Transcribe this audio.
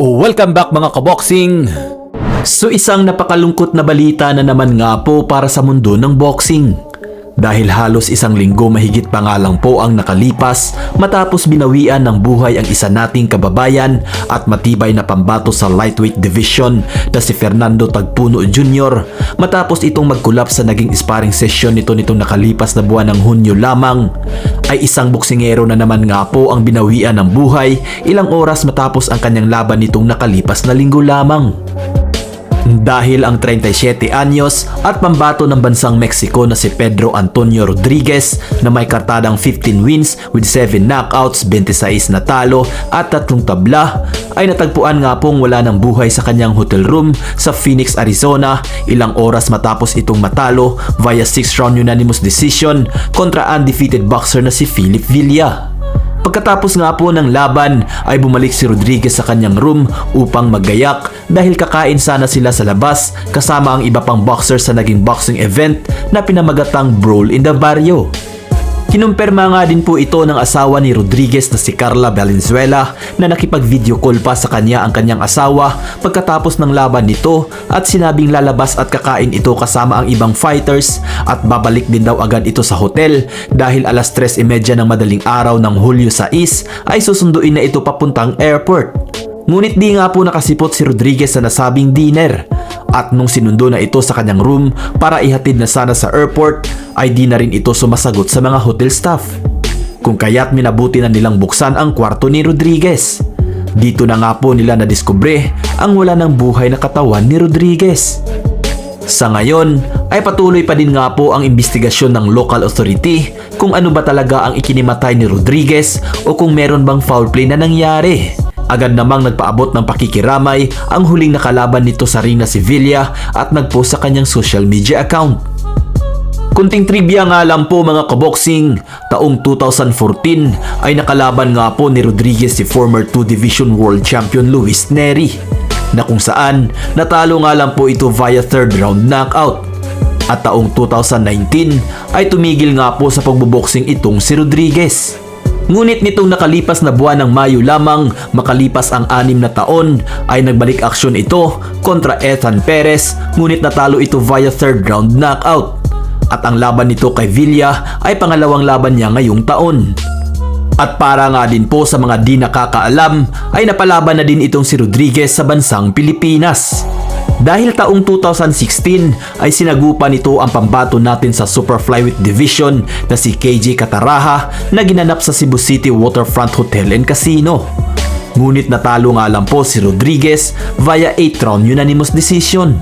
Welcome back mga kaboxing! So isang napakalungkot na balita na naman nga po para sa mundo ng boxing. Dahil halos isang linggo mahigit pa nga lang po ang nakalipas matapos binawian ng buhay ang isa nating kababayan at matibay na pambato sa lightweight division na si Fernando Tagpuno Jr. Matapos itong magkulap sa naging sparring session nito nitong nakalipas na buwan ng Hunyo lamang ay isang boksingero na naman nga po ang binawian ng buhay ilang oras matapos ang kanyang laban nitong nakalipas na linggo lamang. Dahil ang 37 anyos at pambato ng bansang Mexico na si Pedro Antonio Rodriguez na may kartadang 15 wins with 7 knockouts, 26 na talo at tatlong tabla ay natagpuan nga pong wala ng buhay sa kanyang hotel room sa Phoenix, Arizona ilang oras matapos itong matalo via 6 round unanimous decision kontra undefeated boxer na si Philip Villa. Pagkatapos nga po ng laban ay bumalik si Rodriguez sa kanyang room upang maggayak dahil kakain sana sila sa labas kasama ang iba pang boxer sa naging boxing event na pinamagatang Brawl in the Barrio. Kinumpirma nga din po ito ng asawa ni Rodriguez na si Carla Valenzuela na nakipag-video call pa sa kanya ang kanyang asawa pagkatapos ng laban nito at sinabing lalabas at kakain ito kasama ang ibang fighters at babalik din daw agad ito sa hotel dahil alas 3.30 ng madaling araw ng Hulyo 6 ay susunduin na ito papuntang airport. Ngunit di nga po nakasipot si Rodriguez sa nasabing dinner at nung sinundo na ito sa kanyang room para ihatid na sana sa airport ay di na rin ito sumasagot sa mga hotel staff. Kung kaya't minabuti na nilang buksan ang kwarto ni Rodriguez. Dito na nga po nila nadiskubre ang wala ng buhay na katawan ni Rodriguez. Sa ngayon ay patuloy pa din nga po ang investigasyon ng local authority kung ano ba talaga ang ikinimatay ni Rodriguez o kung meron bang foul play na nangyari. Agad namang nagpaabot ng pakikiramay ang huling nakalaban nito sa ring na si Villa at nagpost sa kanyang social media account. Kunting trivia nga lang po mga kaboxing, taong 2014 ay nakalaban nga po ni Rodriguez si former 2 Division World Champion Luis Neri na kung saan natalo nga lang po ito via third round knockout. At taong 2019 ay tumigil nga po sa pagboboxing itong si Rodriguez. Ngunit nitong nakalipas na buwan ng Mayo lamang, makalipas ang anim na taon, ay nagbalik aksyon ito kontra Ethan Perez, ngunit natalo ito via third round knockout. At ang laban nito kay Villa ay pangalawang laban niya ngayong taon. At para nga din po sa mga di nakakaalam, ay napalaban na din itong si Rodriguez sa bansang Pilipinas. Dahil taong 2016 ay sinagupa nito ang pambato natin sa Super Flyweight Division na si KJ Kataraha na ginanap sa Cebu City Waterfront Hotel and Casino. Ngunit natalo nga lang po si Rodriguez via 8 round unanimous decision.